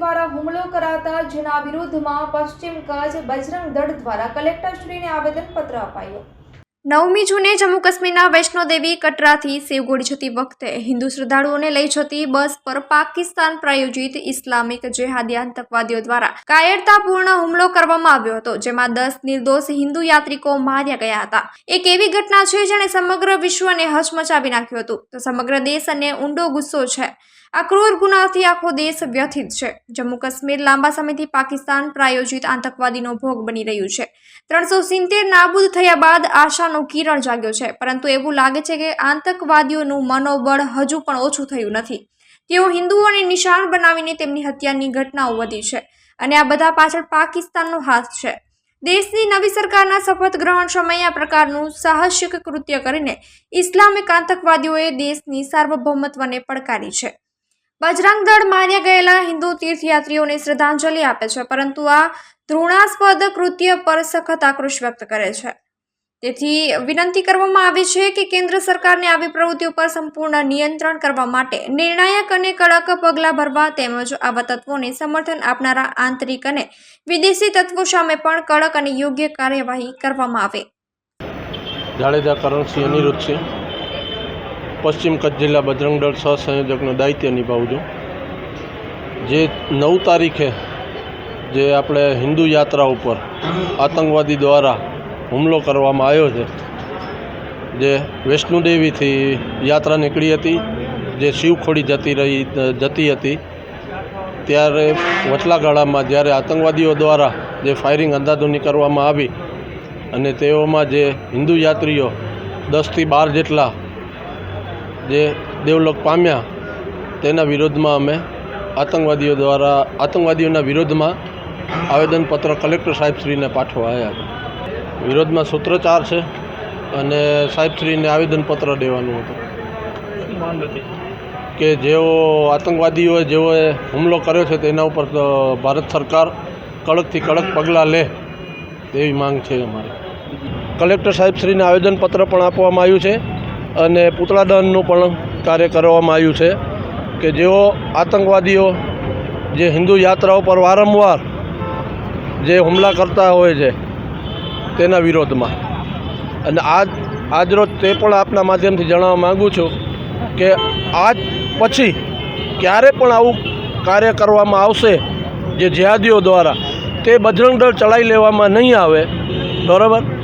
દ્વારા હુમલો કરાતા જેના વિરુદ્ધમાં પશ્ચિમ કચ્છ બજરંગ દળ દ્વારા કલેક્ટરશ્રીને આવેદનપત્ર અપાયું. નવમી જૂને જમ્મુ કાશ્મીરના વૈષ્ણોદેવી કટરાથી શિવગોડી જતી વખતે હિન્દુ શ્રદ્ધાળુઓને લઈ જતી બસ પર પાકિસ્તાન પ્રાયોજિત ઇસ્લામિક જેહાદી આતંકવાદીઓ દ્વારા કાયરતાપૂર્ણ હુમલો કરવામાં આવ્યો હતો, જેમાં દસ નિર્દોષ હિન્દુ યાત્રિકો માર્યા ગયા હતા. એક એવી ઘટના છે જેણે સમગ્ર વિશ્વને હચમચાવી નાખ્યું હતું. તો સમગ્ર દેશ અને ઊંડો ગુસ્સો છે. આ ક્રૂર ગુનાથી આખો દેશ વ્યથિત છે. જમ્મુ કાશ્મીર લાંબા સમયથી પાકિસ્તાન પ્રાયોજિત આતંકવાદીનો ભોગ બની રહ્યું છે. ત્રણસો સિત્તેર નાબૂદ થયા બાદ આશાનો કિરણ જાગ્યો છે. પરંતુ એવું લાગે છે કે આતંકવાદીઓનું મનોબળ હજુ પણ ઓછું થયું નથી. તેઓ હિન્દુઓને નિશાન બનાવીને તેમની હત્યાની ઘટનાઓ વધી છે અને આ બધા પાછળ પાકિસ્તાનનો હાથ છે. દેશની નવી સરકારના શપથ ગ્રહણ સમયે આ પ્રકારનું સાહસિક કૃત્ય કરીને ઇસ્લામિક આતંકવાદીઓએ દેશની સાર્વભૌમત્વને પડકારી છે. બજરંગ દળ માર્યા ગયેલા હિન્દુ તીર્થયાત્રીઓને શ્રદ્ધાંજલિ આપે છે, પરંતુ આ ધૃણાસ્પદ કૃત્ય પર સખત આક્રોશ વ્યક્ત કરે છે. તેથી વિનંતી કરવામાં આવી છે કે કેન્દ્ર સરકારને આવી પ્રવૃત્તિઓ પર સંપૂર્ણ નિયંત્રણ કરવા માટે નિર્ણાયક અને કડક પગલાં ભરવા તેમજ આવા તત્વોને સમર્થન આપનારા આંતરિક અને વિદેશી તત્વો સામે પણ કડક અને યોગ્ય કાર્યવાહી કરવામાં આવે. જાડેજા કરણસિંહ છે. પશ્ચિમ કચ્છ જિલ્લા બજરંગ દળ સહસંયોજકનું દાયિત્વ નિભાવું છું. જે નવ તારીખે જે આપણે હિન્દુ યાત્રા ઉપર આતંકવાદી દ્વારા હુમલો કરવામાં આવ્યો છે. જે વૈષ્ણોદેવીથી યાત્રા નીકળી હતી, જે શિવખોડી જતી રહી, જતી હતી, ત્યારે વચલા ગાળામાં જ્યારે આતંકવાદીઓ દ્વારા જે ફાયરિંગ અંધાધૂની કરવામાં આવી અને તેઓમાં જે હિન્દુ યાત્રીઓ દસથી બાર જેટલા જે દેવલોક પામ્યા, તેના વિરોધમાં અમે આતંકવાદીઓ દ્વારા, આતંકવાદીઓના વિરોધમાં આવેદનપત્ર કલેક્ટર સાહેબશ્રીને પાઠવાયા હતા. વિરોધમાં સૂત્રોચ્ચાર છે અને સાહેબશ્રીને આવેદનપત્ર દેવાનું હતું. કે જેઓ આતંકવાદીઓએ જેઓએ હુમલો કર્યો છે તેના ઉપર ભારત સરકાર કડકથી કડક પગલાં લે તેવી માંગ છે અમારી. કલેક્ટર સાહેબશ્રીને આવેદનપત્ર પણ આપવામાં આવ્યું છે અને પૂતળા દહનનું પણ કાર્ય કરવામાં આવ્યું છે કે જેઓ આતંકવાદીઓ જે હિન્દુ યાત્રાઓ પર વારંવાર જે હુમલા કરતા હોય છે તેના વિરોધમાં. અને આજ આજરોજ તે પણ આપના માધ્યમથી જણાવવા માગું છું કે આજ પછી ક્યારે પણ આવું કાર્ય કરવામાં આવશે જે જેહાદીઓ દ્વારા તે બજરંગ દળ ચલાવી લેવામાં નહીં આવે. બરાબર?